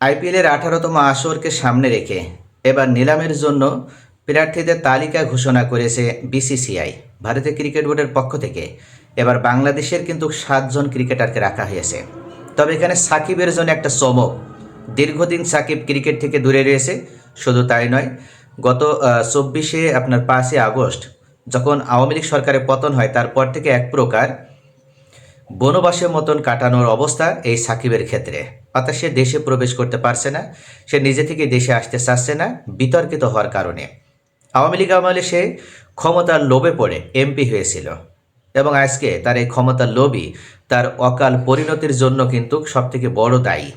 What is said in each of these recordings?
আইপিএলের আঠারোতম আসরকে সামনে রেখে এবার নিলামের জন্য প্রার্থীদের তালিকা ঘোষণা করেছে বিসিসিআই। ভারতীয় ক্রিকেট বোর্ডের পক্ষ থেকে এবার বাংলাদেশের কিন্তু সাতজন ক্রিকেটারকে রাখা হয়েছে। তবে এখানে সাকিবের জন্য একটা চমক। দীর্ঘদিন সাকিব ক্রিকেট থেকে দূরে রয়েছে, শুধু তাই নয়, গত চব্বিশে আপনার পাঁচই আগস্ট যখন আওয়ামী লীগ সরকারের পতন হয়, তারপর থেকে এক প্রকার বনবাসের মতন কাটানোর অবস্থা এই সাকিবের ক্ষেত্রে। অর্থাৎ সে দেশে প্রবেশ করতে পারছে না, সে নিজে থেকে দেশে আসতে চাচ্ছে না, বিতর্কিত হওয়ার কারণে। আওয়ামী লীগ আমলে সে ক্ষমতার লোভে পড়ে, এমপি হয়েছিল। এবং আজকে তার এই ক্ষমতার লোভই তার অকাল পরিণতির জন্য কিন্তু সবথেকে বড় দায়ী।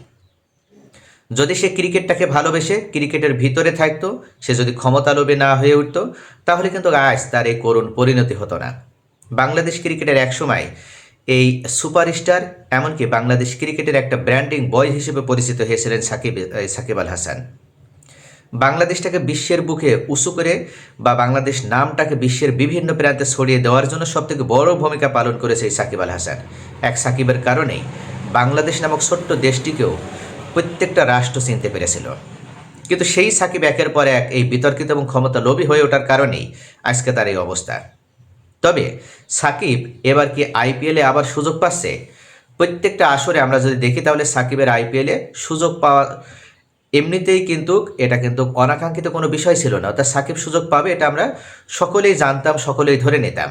যদি সে ক্রিকেটটাকে ভালোবেসে ক্রিকেটের ভিতরে থাকতো, সে যদি ক্ষমতা লোভে না হয়ে উঠতো, তাহলে কিন্তু আজ তার এই করুণ পরিণতি হতো না। বাংলাদেশ ক্রিকেটের একসময় এই সুপারস্টার, এমনকি বাংলাদেশ ক্রিকেটের একটা ব্র্যান্ডিং বয় হিসেবে পরিচিত হয়েছিলেন সাকিব সাকিব আল হাসান। বাংলাদেশটাকে বিশ্বের বুকে উঁচু করে বা বাংলাদেশ নামটাকে বিশ্বের বিভিন্ন প্রান্তে ছড়িয়ে দেওয়ার জন্য সবথেকে বড় ভূমিকা পালন করেছে এই সাকিব আল হাসান। এক সাকিবের কারণেই বাংলাদেশ নামক ছোট্ট দেশটিকেও প্রত্যেকটা রাষ্ট্র চিনতে পেরেছিল। কিন্তু সেই সাকিব একের পর এক এই বিতর্কিত এবং ক্ষমতা লোভী হয়ে ওঠার কারণেই আজকে তার এই অবস্থা। তবে সাকিব এবার কি আইপিএলে আবার সুযোগ পাচ্ছে? প্রত্যেকটা আসরে আমরা যদি দেখি তাহলে সাকিবের আইপিএলে সুযোগ পাওয়া এমনিতেই কিন্তু এটা কিন্তু অনাকাঙ্ক্ষিত কোনো বিষয় ছিল না। অর্থাৎ সাকিব সুযোগ পাবে এটা আমরা সকলেই জানতাম, সকলেই ধরে নিতাম।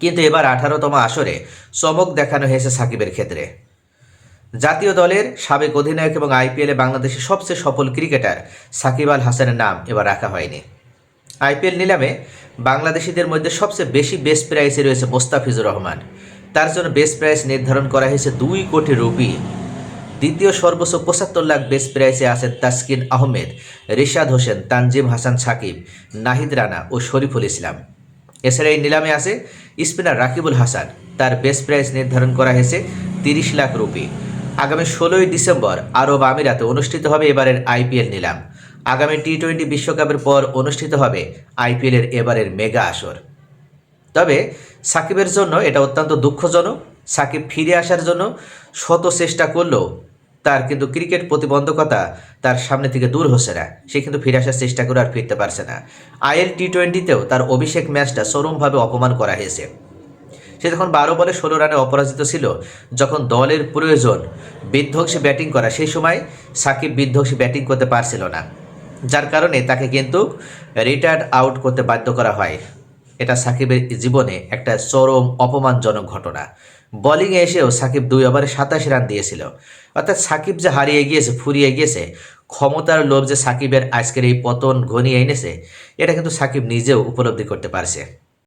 কিন্তু এবার আঠারোতম আসরে চমক দেখানো হয়েছে সাকিবের ক্ষেত্রে। জাতীয় দলের সাবেক অধিনায়ক এবং আইপিএলে বাংলাদেশের সবচেয়ে সফল ক্রিকেটার সাকিব আল হাসানের নাম এবার রাখা হয়নি। আইপিএল নিলামে বাংলাদেশিদের মধ্যে সবচেয়ে বেশি বেস্ট প্রাইসে রয়েছে মোস্তাফিজুর রহমান। তার জন্য বেস্ট প্রাইস নির্ধারণ করা হয়েছে দুই কোটি রুপি। দ্বিতীয় সর্বোচ্চ পঁচাত্তর লাখ বেস্ট প্রাইসে আছেন তাসকিন আহমেদ, রিশাদ হোসেন, তানজিম হাসান সাকিব, নাহিদ রানা ও শরীফুল ইসলাম। এছাড়া এই নিলামে আছে স্পিনার রাকিবুল হাসান। তার বেস্ট প্রাইস নির্ধারণ করা হয়েছে তিরিশ লাখ রুপি। আগামী ষোলোই ডিসেম্বর আরব আমিরাতে অনুষ্ঠিত হবে এবারের আইপিএল নিলাম। আগামী টি টোয়েন্টি বিশ্বকাপের পর অনুষ্ঠিত হবে আইপিএলের এবারের মেগা আসর। তবে সাকিবের জন্য এটা অত্যন্ত দুঃখজনক। সাকিব ফিরে আসার জন্য শত চেষ্টা করলেও তার কিন্তু ক্রিকেট প্রতিবন্ধকতা তার সামনে থেকে দূর হচ্ছে না। সে কিন্তু ফিরে আসার চেষ্টা করে আর ফিরতে পারছে না। আইএল টি টোয়েন্টিতেও তার অভিষেক ম্যাচটা চরমভাবে অপমান করা হয়েছে। সে যখন বারো বলে ষোলো রানে অপরাজিত ছিল, যখন দলের প্রয়োজন বিধ্বংসী ব্যাটিং করা, সেই সময় সাকিব বিধ্বংসী ব্যাটিং করতে পারছিল না। যার কারণে তাকে কিন্তু রিটায়ার্ড আউট করতে বাধ্য করা হয়। এটা সাকিবের জীবনে একটা চরম অপমানজনক ঘটনা। বলিংয়ে এসেও সাকিব দুই ওভারে সাতাশ রান দিয়েছিল। অর্থাৎ সাকিব যে হারিয়ে গিয়েছে, ফুরিয়ে গিয়েছে, ক্ষমতার লোভ যে সাকিবের আজকের এই পতন ঘনিয়ে এনেছে, এটা কিন্তু সাকিব নিজেও উপলব্ধি করতে পারছে।